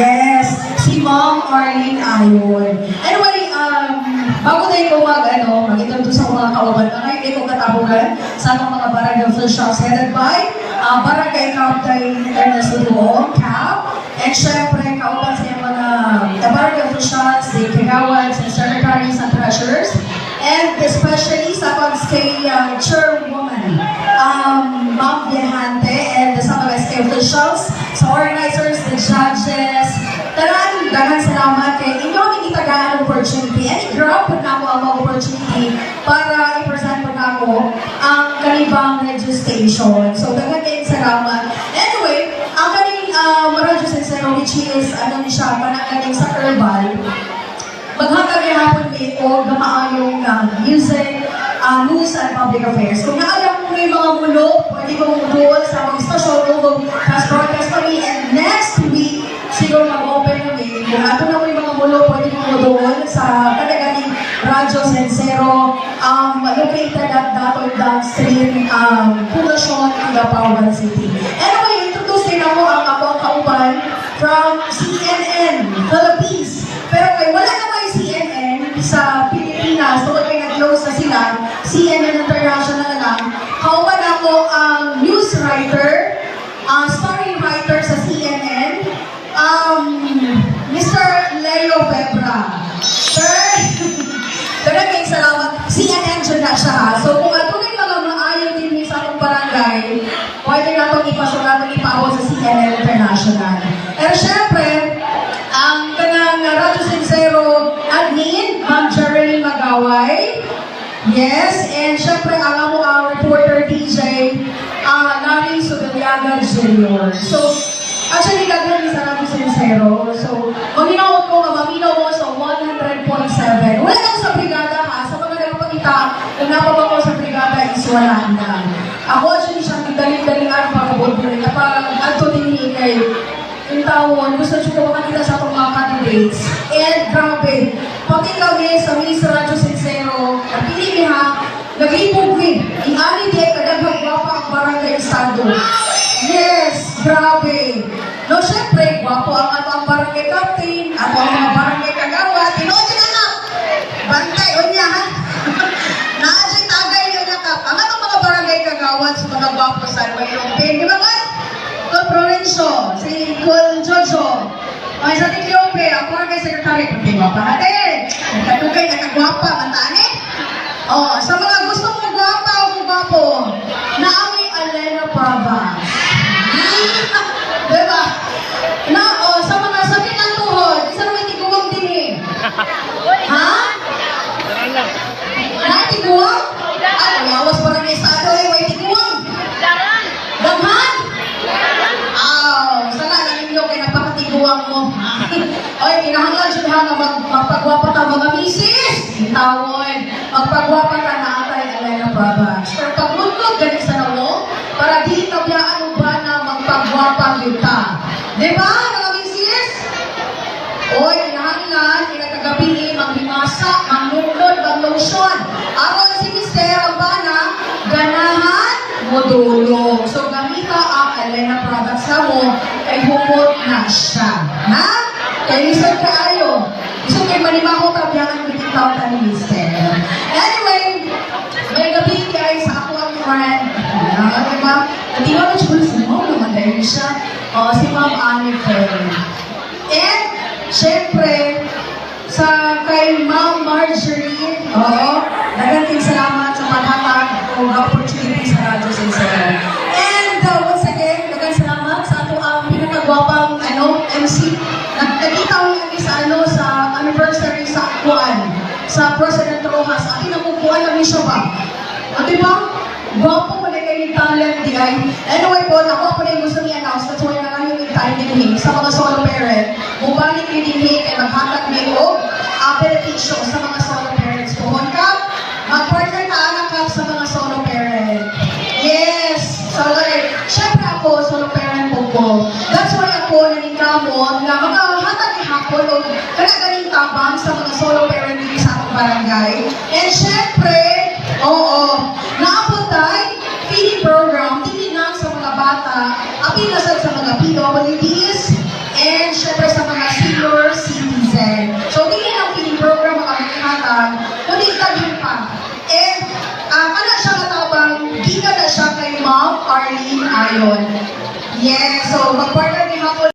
Yes, si Ma'am Arlene Ayon. Anyway, um, bago tayo mag, ano, mag-introduce sa mga kauban, na ngayon ay kong katabugan sa atong mga barangay officials headed by uh, Barangay Captain Ernesto Duong, Cap, and syempre kauban sa iyong mga the barangay officials, the kagawads, and secretaries and treasurers, and especially sa pag-stay uh, chairwoman, um, Ma'am Viajante, and sa mga SK officials, sa organizers, the judges, ang kanibang radio station. So, kayong salamat. Anyway, ang kaning uh, Radio Sincero, which is, ano ni siya, panagaling sa Herbal, Maghatag ni hapon ni o gamaayong uh, music, uh, news and public affairs. Kung naalam mo yung mga mulo, pwede kong doon sa mga stasyon o past broadcast kami and next week, siguro mag-open kami. Kung ato na mo yung mga mulo, pwede kong doon sa kadagaling Radyo Sensero, um, located at Datoy Downstream, um, Poblacion, Agapawan City. Anyway, introduce din ako ang ako ang kauban from CNN, Philippines. Pero kay wala na may CNN sa Pilipinas, so kaya nag-close na sila, CNN International Yes, and syempre ang amo ang reporter DJ, uh, Larry Sudaliaga Jr. So, actually, gagawin sa Radyo Sincero. So, maminaw ko, maminaw mo sa 100.7. Wala na ako sa brigada ha, sa mga nagpakita, kung napabang ko sa brigada is wala na. Ako actually siyang daling-daling araw pagkabot ko rin. Kapag ato din kay yung taon, gusto nyo ko makakita sa itong mga candidates. And grabe, pati sa Ministro Radyo Sincero, napili mi ha, nag-ipog mi. Ingani di ay kadaghang gwapa ang barangay estado. Yes, grabe. No, syempre, gwapo ang ato ang barangay captain, ato ang mga barangay kagawa, tinood yun anak. Bantay, o niya ha. Naasay tagay yun anak. Ang atong mga barangay kagawad sa mga gwapo sa Iloilo. Di ba ba? Kung Provencio, si Kul Jojo, ay sa Tigliope, ako ang kay Secretary, hindi mo pa ate. Nagkatugay na kagwapa, matani. Oh, sa mga ha nga mag, magpagwapa ta mga misis. Tawon, magpagwapa ta na atay Elena Prabas. Pero paglunod gani sa nawo, para di kabiyaan ba na magpagwapa kita. Di ba, mga misis? Oy, kinahanglan, kinakagabi, manghimasa, manunod, maglotion. Aron si Mister Abana, ganahan, modulo. So, gamita ang Elena products na mo, kay humot na siya. Ha? Kay Mister Kaayo. So, kay manimaho ka, biyangan ko yung tawag ni Mister. Anyway, may gabi guys, ako ang friend. Ah, di ba? At di ba na si Mom naman dahil siya. Oh, si Ma'am Annie Faye. And, syempre, sa kay Ma'am Marjorie, oo, Rojas. Akin ang kukuan namin siya ba? O diba? Gwapo mo na kayo talent di ay. Anyway po, ako po na yung gusto i-announce. That's why na lang yung time din sa mga solo parent. Mubalik ni din kay maghatag ni o beneficio sa mga solo parents. Puhon ka, mag-partner ka anak ka sa mga solo parent. Yes! So like, syempre ako, solo parent po po. That's why ako naningkamot nga maghahatag ni hapon o hindi lang sa mga bata, apil na sa mga PWDs, and syempre sa mga Sen. So, di na ang pili program mga kamihatag, kundi taghin pa. And, um, ano siya matabang, giga na siya kay Ma'am Arlene Ayon. Yes, so mag-partner ni Hapon